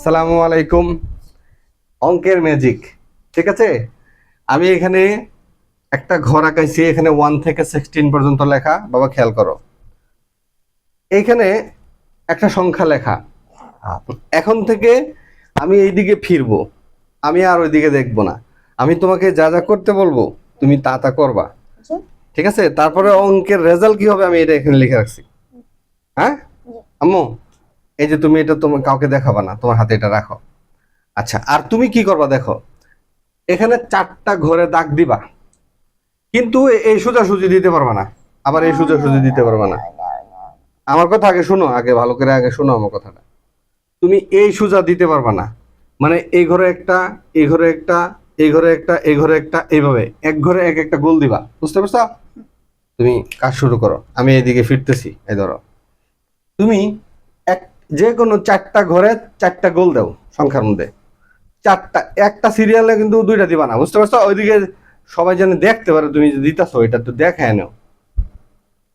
সালামু আলাইকুম অঙ্কের ম্যাজিক ঠিক আছে? আমি এখানে একটা ঘর আঁকাইছি এখানে ওয়ান থেকে সিক্সটিন পর্যন্ত লেখা বাবা খেয়াল করো। এইখানে একটা সংখ্যা লেখা। এখন থেকে আমি এইদিকে ফিরবো আমি আর ওইদিকে দেখব না। আমি তোমাকে যা যা করতে বলব তুমি তা তা করবা। ঠিক আছে? তারপরে অঙ্কের রেজাল্ট কি হবে আমি এটা এখানে লিখে রাখছি। হ্যাঁ? আম্মু এই যে তুমি এটা তোমার কাউকে দেখাবা না, তোমার হাতে এটা রাখো। আচ্ছা আর তুমি কি করবা দেখো, এখানে চারটা ঘরে দাগ দিবা, কিন্তু এই সোজাসুজি দিতে পারবা না। আবার এই সোজাসুজি দিতে পারবা না। আমার কথা আগে শোনো, আগে ভালো করে আগে শোনো আমার কথাটা। তুমি এই সোজা দিতে পারবা না। মানে এই ঘরে একটা, এই ঘরে একটা, এই ঘরে একটা, এই ঘরে একটা, এইভাবে এক ঘরে এক একটা গোল দিবা। বুঝতে পারছ? তুমি কাজ শুরু করো। আমি এইদিকে ফিরতেছি, এই ধরো। তুমি যে কোনো চারটা ঘরে চারটা গোল দাও সংখ্যার মধ্যে। চারটা একটা সিরিয়ালে কিন্তু দুইটা দিবা না বুঝতে পারছ? ওইদিকে সবাই যেন দেখতে পারে তুমি যে দিতেছো এটা তো দেখায় নাও।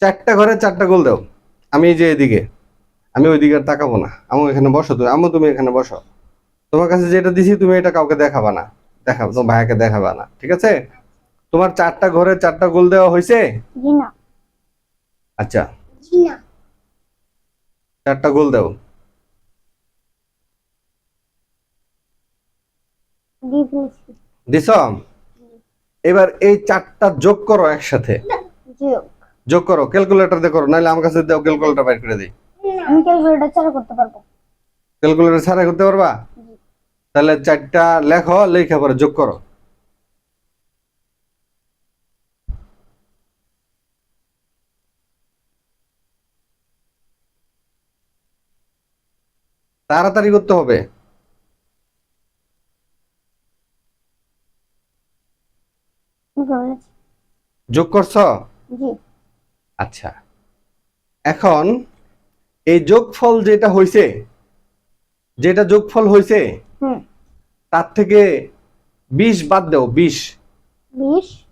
চারটা ঘরে চারটা গোল দাও। আমি যে এদিকে আমি ওইদিকে আর তাকাবো না। আমি এখানে বসো তুমি আমু তুমি এখানে বসো। তোমার কাছে যেটা দিছি তুমি এটা কাউকে দেখাবা না। দেখাবো তোমার ভাইয়াকে দেখাবা না ঠিক আছে? তোমার চারটা ঘরে চারটা গোল দেওয়া হয়েছে জি না। আচ্ছা। জি না। চারটা গোল দাও দিয়ে ফেলেছি দিছ? এবার এই চারটা যোগ করো একসাথে। যোগ। করো ক্যালকুলেটর দিয়ে করো নাহলে আমার কাছে দাও ক্যালকুলেটর বাইর করে দিই। আমি ক্যালকুলেটর করতে পারব। ক্যালকুলেটর ছাড়া করতে পারবা? তাহলে চারটা লেখো লেখা পরে যোগ করো। তাড়াতাড়ি করতে হবে আমি করেছি যোগ করছ? আচ্ছা। এখন এই যোগফল যেটা হয়েছে যেটা যোগফল হয়েছে তার থেকে বিশ বাদ দাও বিশ।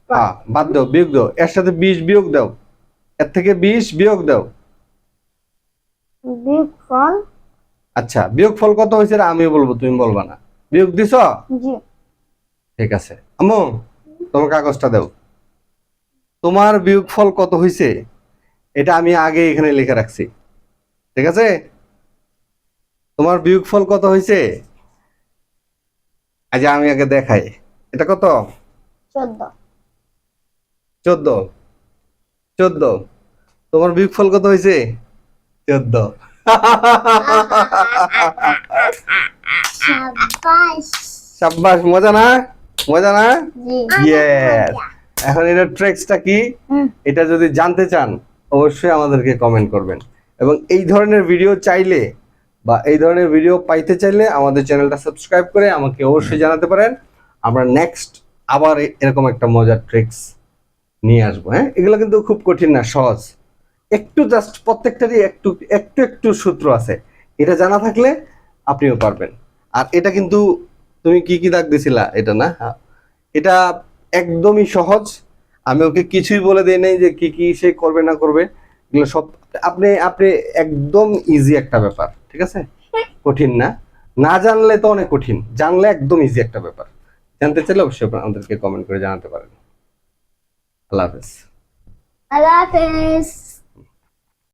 হ্যাঁ বাদ দাও বিয়োগ দাও। এর সাথে বিশ বিয়োগ দাও। এর থেকে বিশ বিয়োগ দাও। আচ্ছা বিয়োগ ফল কত হয়েছে রে? আমিও বলব তুমি বলবা না। বিয়োগ দিছ? ঠিক আছে। আম্মু? তোমার কাগজটা দাও। তোমার বিয়োগ ফল কত হয়েছে এটা আমি আগে এখানে লিখে রাখছি। ঠিক আছে? তোমার বিয়োগ ফল কত হয়েছে আজ আমি আগে দেখাই। এটা কত? চোদ্দ। চোদ্দ। তোমার বিয়োগ ফল কত হয়েছে চোদ্দ। সাব্বাস মজা না? মজা না? জি। ইয়েস এখন এটার ট্রিক্সটা কি? এটা যদি জানতে চান অবশ্যই আমাদেরকে কমেন্ট করবেন। এবং এই ধরনের ভিডিও চাইলে বা এই ধরনের ভিডিও পাইতে চাইলে আমাদের চ্যানেলটা সাবস্ক্রাইব করে আমাকে অবশ্যই জানাতে পারেন। আমরা নেক্সট আবার এরকম একটা মজার ট্রিক্স নিয়ে আসব হ্যাঁ? এগুলো কিন্তু খুব কঠিন না সহজ। একটু জাস্ট প্রত্যেকটারই একটু একটু একটু সূত্র আছে। এটা জানা থাকলে আপনিও পারবেন। আর এটা কিন্তু তুমি কি কি দাগ দিছিলা? এটা না? হ্যাঁ। এটা একদমই সহজ। আমি ওকে কিছুই বলে দেই নাই যে কি কি সে করবে না করবে। এগুলো সব আপনি আপনি একদম ইজি একটা ব্যাপার ঠিক আছে? কঠিন না। না জানলে তো অনেক কঠিন। জানলে একদম ইজি একটা ব্যাপার। জানতে চাইলে অবশ্যই আমাদেরকে কমেন্ট করে জানাতে পারেন। আল্লাহ হাফেজ। আল্লাহ হাফেজ।